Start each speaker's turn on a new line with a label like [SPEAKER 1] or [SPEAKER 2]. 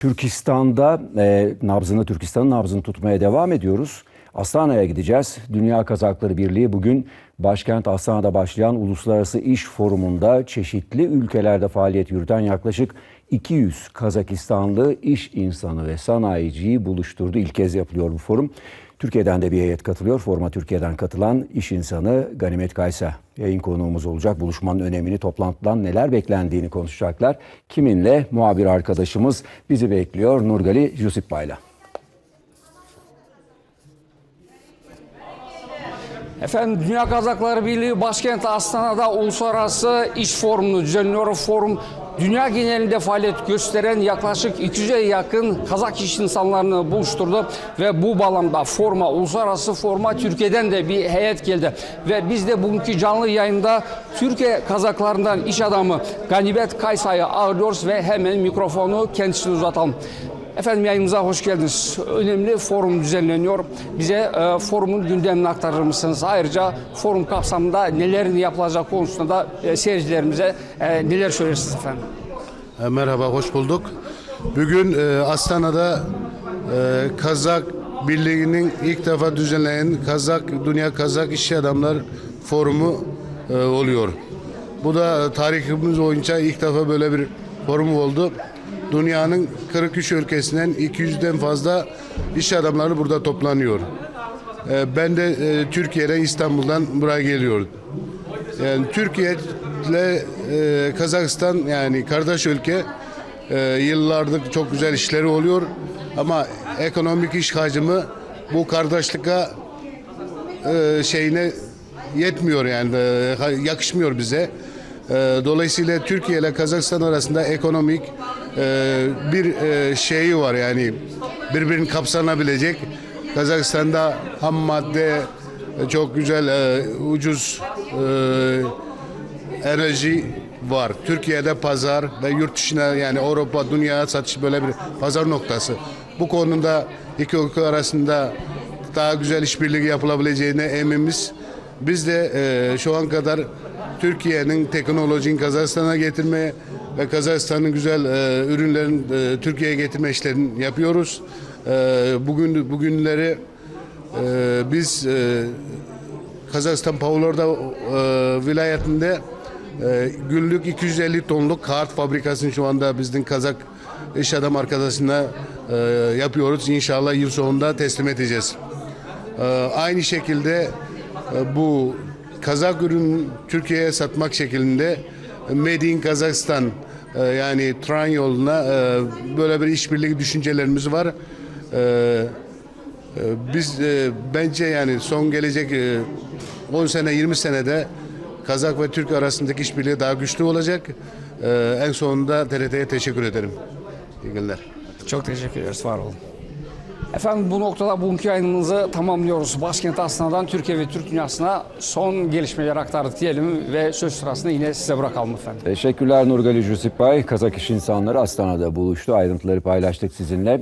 [SPEAKER 1] Türkistan'da e, nabzını, Türkistan'ın nabzını tutmaya devam ediyoruz. Astana'ya gideceğiz. Dünya Kazakları Birliği bugün başkent Astana'da başlayan Uluslararası İş Forumu'nda çeşitli ülkelerde faaliyet yürüten yaklaşık 200 Kazakistanlı iş insanı ve sanayiciyi buluşturdu. İlk kez yapılıyor bu forum. Türkiye'den de bir heyet katılıyor. Forma Türkiye'den katılan iş insanı Ganimet Kaysa yayın konuğumuz olacak. Buluşmanın önemini, toplantıdan neler beklendiğini konuşacaklar. Kiminle? Muhabir arkadaşımız bizi bekliyor. Nurgali Jusipbay'la.
[SPEAKER 2] Efendim Dünya Kazakları Birliği başkent Astana'da uluslararası iş forumunu düzenliyor. Forum dünya genelinde faaliyet gösteren yaklaşık 200'e yakın Kazak iş insanlarını buluşturdu ve bu bağlamda forma, uluslararası forma Türkiye'den de bir heyet geldi. Ve biz de bugünkü canlı yayında Türkiye Kazaklarından iş adamı Ganibet Kaysa'yı ağırlıyoruz ve hemen mikrofonu kendisine uzatalım. Efendim yayınımıza hoş geldiniz. Önemli forum düzenleniyor. Bize e, forumun gündemini aktarır mısınız? Ayrıca forum kapsamında nelerin yapılacak konusunda da e, seyircilerimize e, neler söylersiniz efendim?
[SPEAKER 3] E, Merhaba, hoş bulduk. Bugün e, Astana'da e, Kazak Birliği'nin ilk defa düzenleyen Kazak Dünya Kazak İşçi Adamlar Forumu e, oluyor. Bu da tarihimiz boyunca ilk defa böyle bir forum oldu. Dünyanın 43 ülkesinden 200'den fazla iş adamları burada toplanıyor. E, ben de e, Türkiye'den İstanbul'dan buraya geliyorum. Yani Türkiye ile e, Kazakistan yani kardeş ülke e, yıllardır çok güzel işleri oluyor ama ekonomik iş hacmi bu kardeşliğe e, şeyine yetmiyor yani yakışmıyor bize. Dolayısıyla Türkiye ile Kazakistan arasında ekonomik e, bir e, şeyi var yani birbirini kapsanabilecek. Kazakistan'da ham madde çok güzel e, ucuz e, enerji var. Türkiye'de pazar ve yurt dışına yani Avrupa, dünya satış böyle bir pazar noktası. Bu konuda iki ülke arasında daha güzel işbirliği yapılabileceğine eminiz. Biz de e, şu an kadar Türkiye'nin teknolojinin Kazakistan'a getirmeye ve Kazakistan'ın güzel e, ürünlerin e, Türkiye'ye getirme işlerini yapıyoruz. E, bugün bugünleri e, biz e, Kazakistan Pavlorda e, vilayetinde e, günlük 250 tonluk kağıt fabrikasını şu anda bizim Kazak iş adam arkadaşına e, yapıyoruz. İnşallah yıl sonunda teslim edeceğiz. E, aynı şekilde e, bu Kazak ürün Türkiye'ye satmak şeklinde Made in Kazakistan e, yani tren yoluna e, böyle bir işbirliği düşüncelerimiz var. E, Biz bence yani son gelecek e, 10 sene 20 senede Kazak ve Türk arasındaki işbirliği daha güçlü olacak. En sonunda TRT'ye teşekkür ederim. İyi günler.
[SPEAKER 2] Çok teşekkür ederiz. Var olun. Efendim bu noktada bugünkü yayınımızı tamamlıyoruz. Başkent Astana'dan Türkiye ve Türk dünyasına son gelişmeleri aktardık diyelim ve söz sırasını yine size bırakalım efendim.
[SPEAKER 1] Teşekkürler Nurgali Jusipbay. Kazak iş insanları Astana'da buluştu. Ayrıntıları paylaştık sizinle.